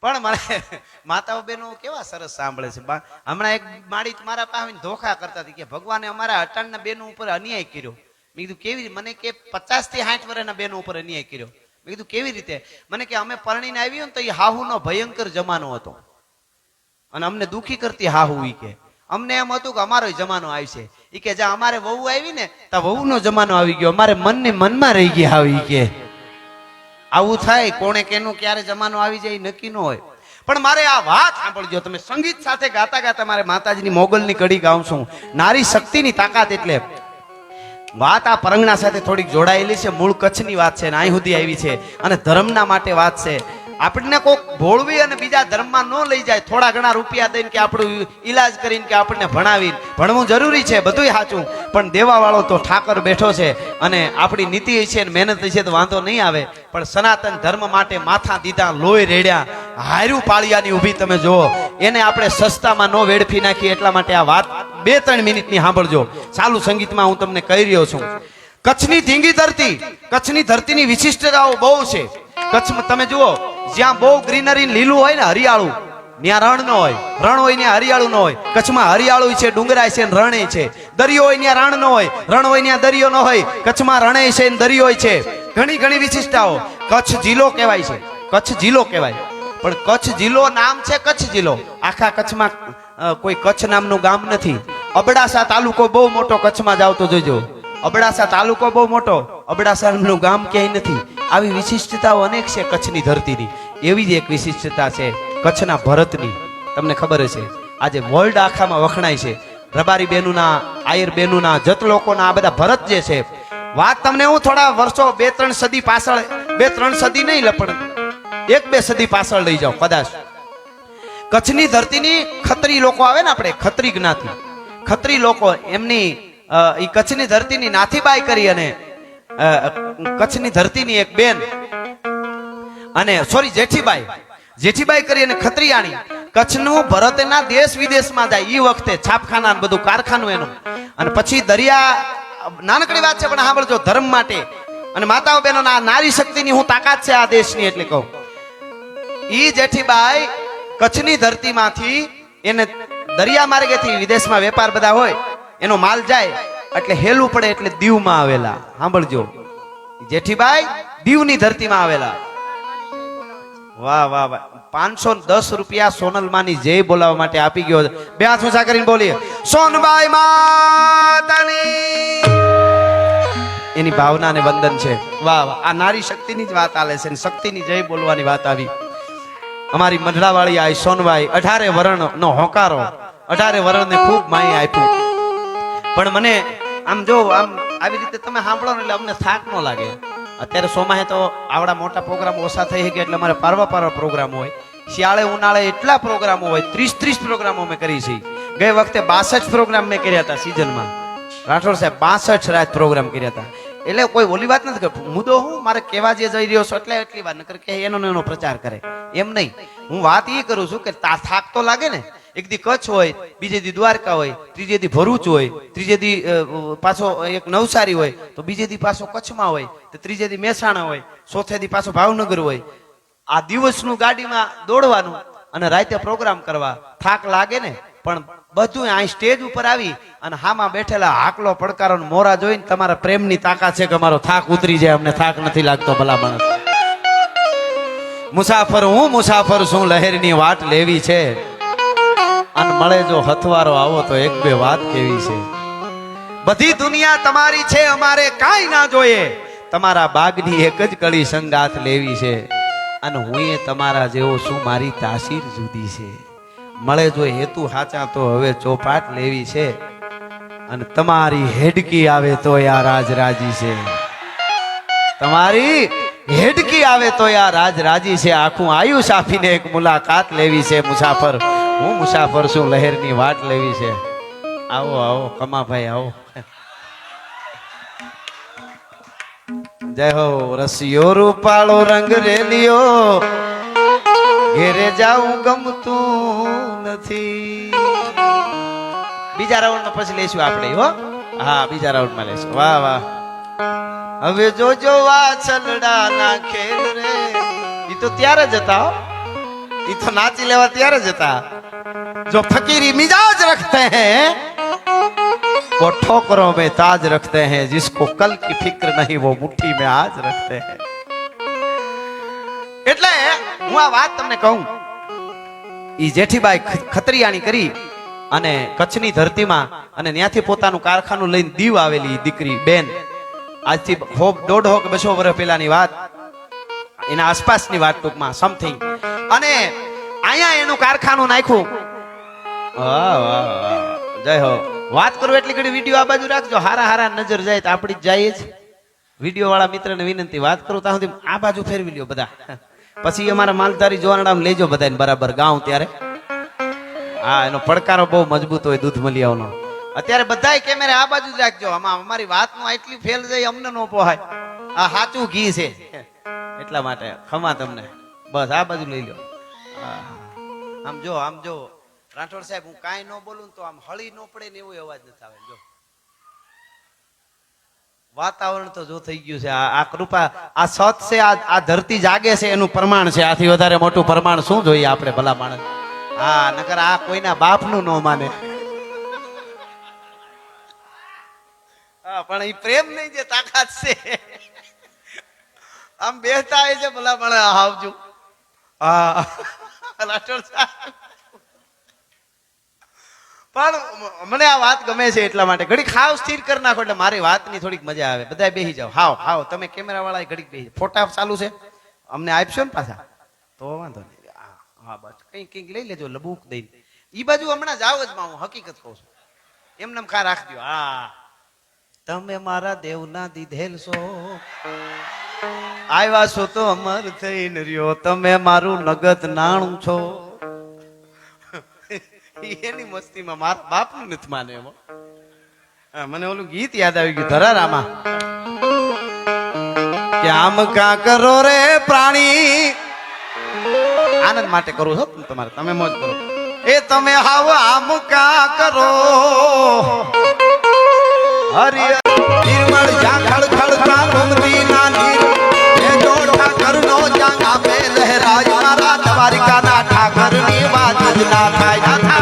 પણ મારે માતાઓ બહેનો કેવા સરસ સાંભળે છે. હમણાં એક માળી મારા પાસે ધોખા કરતા હતી કે ભગવાને અમારા અટાણના બેનો ઉપર અન્યાય કર્યો. મેં કીધું, કેવી? મને કે પચાસથી સાઠ વર્ષના બેનો ઉપર અન્યાય કર્યો. મેં કીધું, કેવી રીતે? મને કે, અમે પરણીને આવ્યો ને તો એ હાહુનો ભયંકર જમાનો હતો. અને અમને દુખી કરતી હાહુ ઈ કે. અમને એમ હતું કે અમારો જમાનો આવશે. ઈ કે જ્યાં અમારે વહુ આવી ને ત્યાં વહુનો જમાનો આવી ગયો. અમારે મનને મનમાં રહી ગયા આવી કે. આવું થાય, કોણે કેનું, ક્યારે જમાનો આવી જાય નક્કી ન હોય. પણ મારે આ વાત સાંભળજો, તમે સંગીત સાથે ગાતા ગાતા મારે માતાજીની મોગલની કડી ગાઉં છું. નારી શક્તિની તાકાત એટલે વાત આ પરંગણા સાથે થોડીક જોડાયેલી છે, મૂળ કચ્છની વાત છે ને અહીં સુધી આવી છે. અને ધર્મના માટે વાત છે. આપણને કોક ભોળવી અને બીજા ધર્મમાં ન લઈ જાય, થોડા ઘણા રૂપિયા દઈને કે આપણું ઈલાજ કરીને કે આપણને ભણાવી ભણવું જરૂરી છે, બધુંય સાચું. પણ દેવાવાળો તો ઠાકર બેઠો છે અને આપણી નીતિ છે અને મહેનત છે તો વાંધો નહીં આવે. પણ સનાતન ધર્મ માટે માથા દીધા, લોહી રેડ્યા હાર્યું પાળિયાની ઊભી તમે જુઓ. એને આપણે સસ્તામાં ન વેડફી નાખીએ એટલા માટે આ વાત બે ત્રણ મિનિટની સાંભળજો. ચાલુ સંગીતમાં હું તમને કહી રહ્યો છું. કચ્છની ધીંગી ધરતી, કચ્છની ધરતીની વિશિષ્ટતાઓ બહુ છે. કચ્છમાં તમે જુઓ જ્યાં બહુ ગ્રીનરી લીલું હોય ને હરિયાળું, ત્યાં રણ ન હોય. રણ હોય ત્યાં હરિયાળું ન હોય. કચ્છમાં હરિયાળું છે, ડુંગરાય છે રણે છે. દરિયો હોય ત્યાં રણ ન હોય. રણ હોય ત્યાં દરિયો ન હોય. કચ્છમાં રણે છે ને દરિયો છે. ઘણી ઘણી વિશિષ્ટતાઓ. કચ્છ જિલ્લો કહેવાય છે. કચ્છ જિલ્લો કહેવાય. પણ કચ્છ જિલ્લો નામ છે કચ્છ જિલ્લો. આખા કચ્છમાં કોઈ કચ્છ નામનું ગામ નથી. અબડાસા તાલુકો બહુ મોટો કચ્છમાં જાવ તો જોજો. અબડાસા તાલુકો બહુ મોટો. અબડાસાનું ગામ ક્યાંય નથી. આવી વિશિષ્ટતાઓ અનેક છે કચ્છની ધરતીની. એવી જ એક વિશિષ્ટતા છે કચ્છના ભરતની. તમને ખબર છે આજે વર્લ્ડ આખામાં વખણાય છે. રબારી બેનુના, આયર બેનુના, જત લોકોના, આ બધા ભરત જે છે, વાત તમને હું થોડા વર્ષો, બે, ત્રણ સદી પાછળ, બે, ત્રણ સદી નહીં લપણ, એક, બે સદી પાછળ લઈ જાઓ કદાચ. કચ્છની ધરતીની ખત્રી લોકો આવે ને આપણે, ખત્રી જ્ઞાતિ. ખત્રી લોકો એમની એ કચ્છની ધરતીની નાથીબાઈ કરી અને કચ્છની ધરતીની એક બેન અને સોરી જેઠીબાઈ. જેઠીબાઈ કરી અને ખત્રિયાણી કચ્છનું ભરતના દેશ વિદેશમાં જાય. એ વખતે છાપખાના બધું કારખાનું એનું. અને પછી દરિયા, નાનકડી વાત છે, પણ સાંભળજો, ધર્મ માટે. અને માતાઓ બહેનો નારી શક્તિની હું તાકાત છે આ દેશની એટલે કહું. ઈ જેઠીબાઈ કચ્છની ધરતીમાંથી એને દરિયા માર્ગેથી વિદેશમાં વેપાર બધા હોય, એનો માલ જાય. એટલે હેલું પડે એટલે દીવમાં આવેલા. સાંભળજો. જેઠીબાઈ દીવની ધરતીમાં આવેલા. વાહ વાહ વાહ. પાંચસો દસ રૂપિયા સોનલમાની જય બોલાવવા માટે આપી ગયો બે હાથ ઊંચા કરીને બોલીએ. સોનબાઈ માતાની. એની ભાવના ને વંદન છે. વાહ વાહ. આ નારી શક્તિની જ વાત આલે છે શક્તિની જય બોલવાની વાત આવી. અમારી મંડળાવાળી આઈ સોનબાઈ અઢારે વરણ નો હોકારો, અઢારે વરણને ખૂબ માય આપ્યું. પણ મને આમ જો, આમ આવી રીતે તમે સાંભળો ને એટલે અમને થાક ન લાગે. અત્યારે સોમાહે તો આવડા મોટા પ્રોગ્રામ ઓછા થઈ ગયા એટલે અમારે પારવા પારવા પ્રોગ્રામ હોય. શિયાળે ઉનાળે એટલા પ્રોગ્રામો હોય ત્રીસ ત્રીસ પ્રોગ્રામો મેં કરી છે. ગઈ વખતે બાસઠ પ્રોગ્રામ મેં કર્યા હતા સિઝનમાં રાઠોડ સાહેબ, બાસઠ રાત પ્રોગ્રામ કર્યા હતા. એટલે કોઈ ઓલી વાત નથી કરતો. મુદ્દો હું, મારે કહેવા જે જઈ રહ્યો છું એટલે એટલી વાત નકર કે એનો એનો પ્રચાર કરે. એમ નહીં. હું વાત એ કરું છું કે થાક તો લાગે ને એક દી કચ્છ હોય, બીજે દી દ્વારકા હોય, ત્રીજે દી ભરૂચ હોય, ત્રીજે દી પાછો એક નવસારી હોય, તો બીજે દી પાછો કચ્છમાં હોય, તો ત્રીજે દી મહેસાણા હોય, ચોથે દી પાછો ભાવનગર હોય. આ દિવસનું ગાડીમાં દોડવાનું અને રાતે પ્રોગ્રામ કરવા થાક લાગે ને, પણ બધું અહીં સ્ટેજ ઉપર આવી અને હામાં બેઠેલા હાકલો પડકારો મોરા જોઈને તમારા પ્રેમની તાકાત છે કે અમારો થાક ઉતરી જાય, અમને થાક નથી લાગતો ભલા માણસ મુસાફર હું, મુસાફર છું લહેરની વાટ લેવી છે? અને મળે જો હથવારો આવો તો એક બે વાત કેવી છે? બધી દુનિયા તમારી છે, અમારે કાંઈ ના જોઈએ. તમારા બાગની એક જ કળી સંગાથ લેવી છે. અને હું એ તમારા જેવો શું મારી તાસીર જુદી છે. મળે જો હેતુ હાચા તો હવે ચોપાટ લેવી છે. અને તમારી હેડકી આવે તો યા રાજ રાજી છે. તમારી હેડકી આવે તો યા રાજ રાજી છે. આખું આયુષ આપીને એક મુલાકાત લેવી છે મુસાફર. હું મુસાફર છું, લહેરની વાટ લેવી છે. આવો આવો, કમાભાઈ, આવો. જય હો, રસિયો રૂપાળો રંગ રેલિયો ઘેરે જાવું ગમતું નથી. બીજા રાઉન્ડમાં પછી લેશું આપણે, હો? હા, બીજા રાઉન્ડમાં લેશું. વાહ વાહ. હવે જોજો વાછલડા ના ખેલ રે. એ તો ત્યારે જ હતા, હો. એ તો નાચી લેવા ત્યારે જતા જો ફકીરી મિજાજ રખતે હૈ वो ठोकरों में ताज रखते हैं जिसको कल की फ़िक्र नहीं वो मुट्ठी में आज रखते हैं એટલે હું આ વાત તમને કહું ઈ જેઠીબાઈ ખતરિયાણી કરી અને કચ્છની ધરતીમાં અને ત્યાંથી પોતાનું કારખાનું લઈને દીવ આવેલી દીકરી બેન આજથી હોબ દોઢ હોક બસો વર્ષ પહેલાની વાત એના આસપાસની વાત ટૂંકમાં સમથિંગ અને અહીંયા એનું કારખાનું નાખ્યું. જય હો. વાત કરું એટલી ઘડી વીડિયો આ બાજુ રાખજો. હારા હારા નજર જાય તો આપણી જાય જ. વીડિયો વાળા મિત્રને વિનંતી, વાત કરું ત્યાં સુધી આ બાજુ ફેરવી લ્યો બધા. પછી અમારા માલધારી જોવાનામાં લેજો બધાને બરાબર ગાઉં ત્યારે. હા, એનો પડકારો બહુ મજબૂત હોય દૂધ મલિયાઓનો અત્યારે બધા કેમેરા આ બાજુ રાખજો. આમાં અમારી વાતનું આટલી ફેલ જાય અમને ન પોહાય. આ સાચું ઘી છે. એટલા માટે ખમા તમને. બસ આ બાજુ લઈ લો. આમ જો આમ જો. રાઠોડ સાહેબ હું કાંઈ ન બોલું તો આમ હળી ન પડે ને એવો અવાજ નથી આવે. જો. વાતાવરણ તો જો થઈ ગયું છે. આ કૃપા આ સત છે આ આ ધરતી જાગે છે એનું પ્રમાણ છે. આથી વધારે મોટું પ્રમાણ શું જોઈએ આપણે ભલા માણસ? હા નકર આ કોઈના બાપનું ન માને. હા પણ એ પ્રેમ નહીં જે તાકાત છે. આમ બેસતા આવે છે ભલા માણસ આવજો હા. રાઠોડ સાહેબ પણ મને આ વાત ગમે છે એટલા માટે. ઘડીક હાવ સ્થિર કરી નાખો એટલે મારી વાતની થોડીક મજા આવે. બધા બેસી જાઓ. હાવ હાવ. તમે કેમેરા વાળા ઘડીક બેસી ફોટા ચાલુ છે. અમને આપશો ને પાછા? તો વાંધો નહીં. હા, બસ. કંઈક કંઈક લઈ લેજો લબુક દઈને. ઈ બાજુ હમણાં જાવ જ માં હું હકીકત કહું છું. એમને ખા રાખજો. હા. તમે મારા દેવના દીધેલ છો. આવ્યા છો તો અમર થઈને રહ્યો. તમે મારું નગદ નાણું છો. એની મસ્તીમાં મારા બાપનું નથી માને એમાં મને ઓલું ગીત યાદ આવી ગયું ધરારામાં. કે આમ કા કરો રે પ્રાણી? આનંદ માટે કરું છો તમારે. તમે મોજ કરો. એ તમે હાવ આમ કા કરો? હરિ નિર્મળ ઝાંખળ આપે લહેરાજ મારા દ્વારિકાના ઠાકરની વાત જ ના થાય ના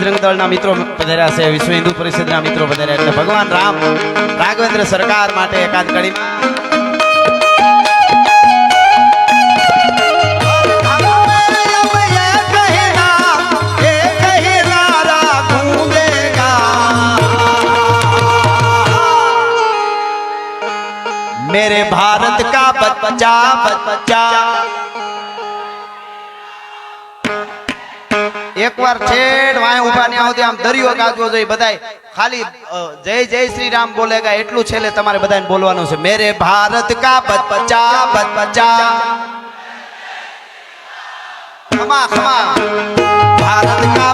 બજરંગ દળના મિત્રો પધાર્યા છે વિશ્વ હિન્દુ પરિષદના મિત્રો પધાર્યા એટલે ભગવાન રામ રાઘવેન્દ્ર સરકાર માટે એકાદ કડી मेरे भारत का बच्चा बच्चा એકવાર છેડ વાય ઊભા ને આવતી આમ દરિયો ગાજવો જોઈએ બધાય. ખાલી અ, જય જય શ્રી રામ બોલેગા એટલું છેલ્લે તમારે બધાને બોલવાનું છે. મેરે ભારત કા બચ્ચા બચ્ચા. ખમા ખમા. ભારત કા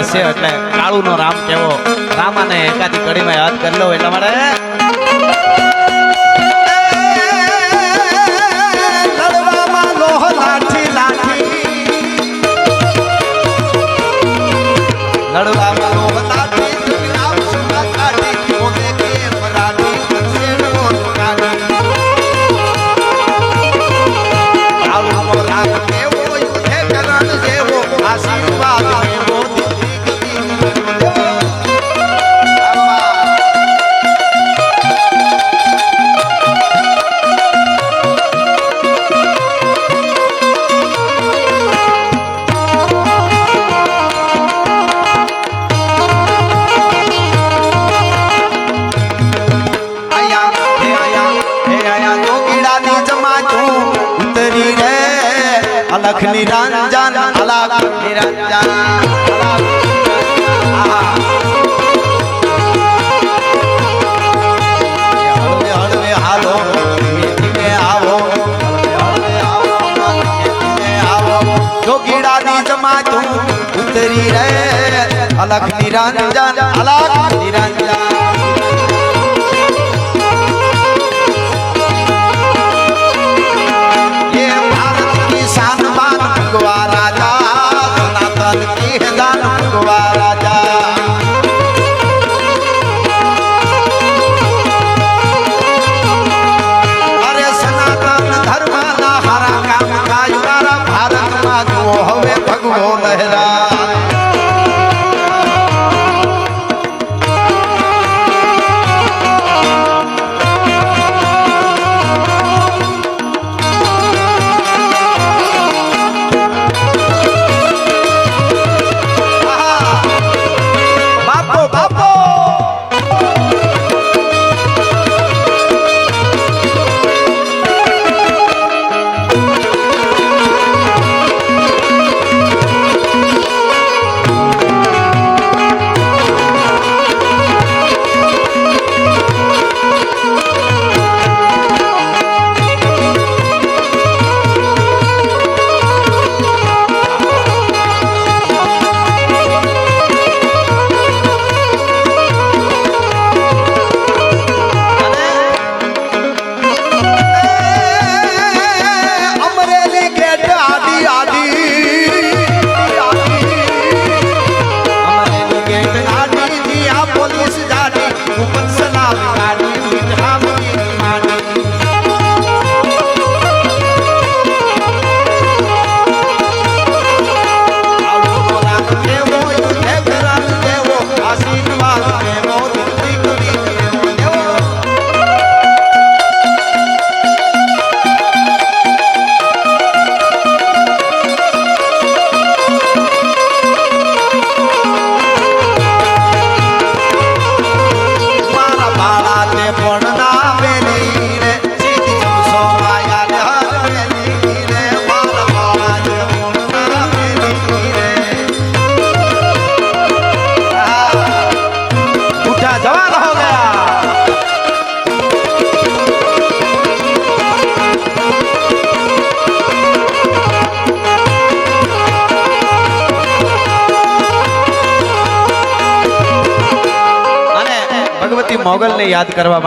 ફેમસ છે એટલે કાળુનો રામ કેવો? રામ અને એકાદી કડીમાં યાદ કરી લો એટલા માટે કરી રે અલખ નિરંજન અલખ નિરંજન મોગલને યાદ કરવા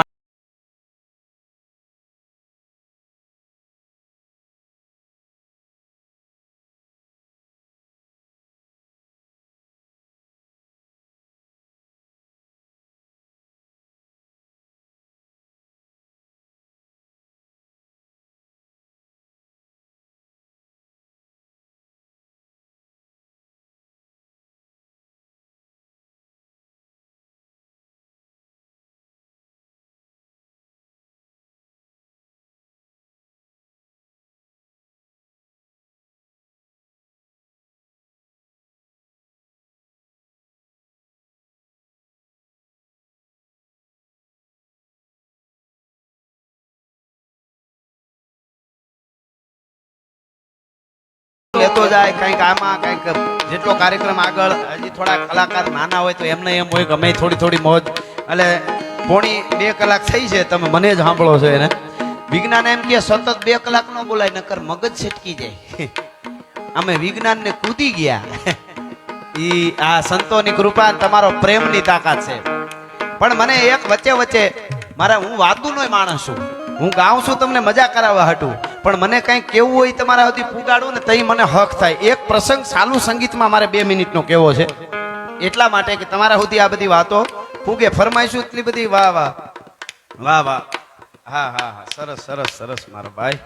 લેતો જાય, કંઈક આમાં, કંઈક જેટલો કાર્યક્રમ આગળ, હજી થોડા કલાકાર નાના હોય તો એમને એમ હોય ગમે થોડી થોડી મોજ. એટલે પોણી બે કલાક થઈ છે, તમે મને જ સાંભળો છો એને. વિજ્ઞાન એમ કે સતત બે કલાક નો બોલાય, નકર મગજ છટકી જાય. અમે વિજ્ઞાનને કૂદી ગયા. ઈ આ સંતોની કૃપા તમારો પ્રેમની તાકાત છે. પણ મને એક વચ્ચે વચ્ચે મારા હું વાતુનો માણસ છું. હું ગાઉં છું, તમને મજા કરાવવા હટું. પણ મને કંઈક કેવું હોય તમારા સુધી પુગાડું ને તઈ મને હક થાય. એક પ્રસંગ ચાલુ સંગીતમાં મારે બે મિનિટનો કેવો છે? એટલા માટે કે તમારા સુધી આ બધી વાતો ફૂગે. ફરમાઈશું એટલી બધી? વાહ વાહ. વાહ વાહ. હા હા હા. સરસ સરસ સરસ, મારો ભાઈ.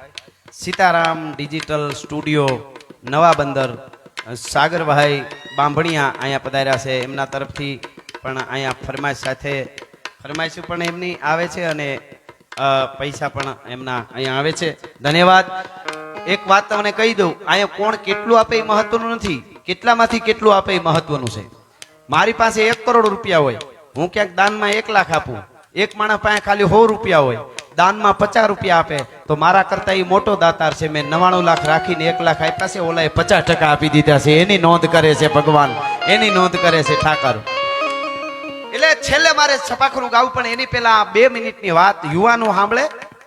સીતારામ ડિજિટલ સ્ટુડિયો, નવા બંદર, સાગરભાઈ બાંભણિયા અહીંયા પધાર્યા છે એમના તરફથી પણ અહીંયા ફરમાઈશ સાથે ફરમાઈશું પણ એમની આવે છે અને પૈસા પણ એમના અહીંયા આવે છે. ધન્યવાદ. એક વાત તમને કહી દઉં, અહીંયા કોણ કેટલું આપે એ મહત્વનું નથી. કેટલામાંથી કેટલું આપે એ મહત્વનું છે. મારી પાસે એક કરોડ રૂપિયા હોય, હું ક્યાંક દાનમાં એક લાખ આપું. એક માણસ પાસે ખાલી સો રૂપિયા હોય, દાનમાં પચાસ રૂપિયા આપે, તો મારા કરતા એ મોટો દાતાર છે, મેં નવાણું લાખ રાખીને એક લાખ આપ્યા છે, ઓલાએ પચાસ ટકા આપી દીધા છે. એની નોંધ કરે છે ભગવાન, એની નોંધ કરે છે ઠાકર. એટલે છેલ્લે મારે છપાખરું ગાવું, પણ એની પહેલા બે મિનિટની વાત યુવાનો સાંભળે,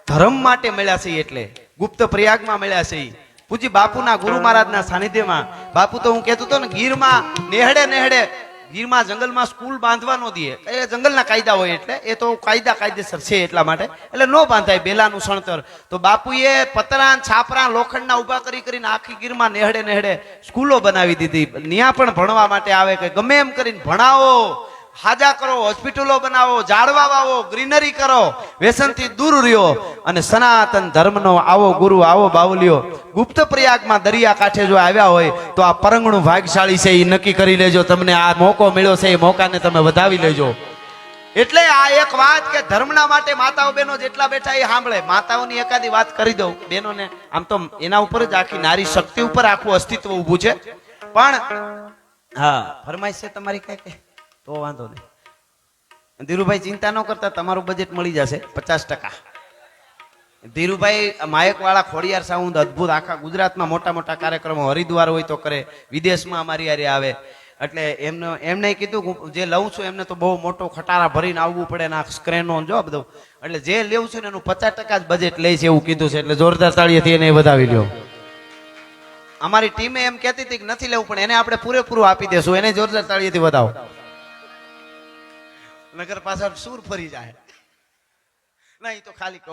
ધર્મ માટે મળ્યા છે એટલે, ગુપ્ત પ્રયાગમાં મળ્યા છે. પૂજી બાપુના ગુરુ મહારાજના સાનિધ્યમાં, બાપુ તો હું કહેતો હતો ને, ગીરમાં નેહડે નેહડે, ગીરમાં જંગલમાં સ્કૂલ બાંધવા ન દે. એ જંગલના કાયદા હોય એટલે, એ તો કાયદા કાયદેસર છે એટલા માટે, એટલે ન બાંધાય બેલાનું સણતર. તો બાપુએ પતરા, છાપરા, લોખંડના ઊભા કરી કરીને આખી ગીરમાં નેહડે નેહડે સ્કૂલો બનાવી દીધી. ત્યાં પણ ભણવા માટે આવે કે ગમે એમ કરીને ભણાવો. હાજા કરો, હોસ્પિટલો બનાવો, ઝાડવા વાવો, ગ્રીનરી કરો. વ્યસનથી દૂર રહ્યો અને સનાતન ધર્મનો આવો ગુરુ, આવો બાવલિયો ગુપ્ત પ્રયાગમાં દરિયા કાંઠે જો આવ્યા હોય, તો આ પરંગણું ભાગશાળી છે એ નક્કી કરી લેજો. તમને આ મોકો મળ્યો છે, એ મોકાને તમે વધાવી લેજો. એટલે આ એક વાત કે ધર્મના માટે માતાઓ બહેનો જેટલા બેઠા એ સાંભળે. માતાઓની એકાદી વાત કરી દઉં. બહેનોને આમ તો એના ઉપર જ આખી નારી શક્તિ ઉપર આખું અસ્તિત્વ ઊભું છે. પણ હા, ફરમાઈશ છે તમારી કઈ કઈ તો વાંધો નહીં. ધીરુભાઈ ચિંતા ન કરતા, તમારું બજેટ મળી જશે, પચાસ ટકા. ધીરુભાઈ, માયકવાળા ખોડિયાર સાઉન્ડ અદ્ભુત. આખા ગુજરાતમાં મોટા મોટા કાર્યક્રમો, હરિદ્વાર હોય તો કરે, વિદેશમાં અમારી હારે આવે. એટલે એમને એમને કીધું હું જે લઉં છું, એમને તો બહુ મોટો ખટારા ભરીને આવવું પડે ને આ સ્ક્રેનો જો બધું. એટલે જે લેવું છે ને એનું પચાસ ટકા જ બજેટ લે છે એવું કીધું છે. એટલે જોરદાર તાળીએથી એને વધાવી લ્યો. અમારી ટીમે એમ કહેતી હતી કે નથી લેવું, પણ એને આપણે પૂરેપૂરું આપી દેશું. એને જોરદાર તાળીએથી વધાવો. નગર પાછળ સૂર ફરી જાય. ના એ તો ખાલી કહું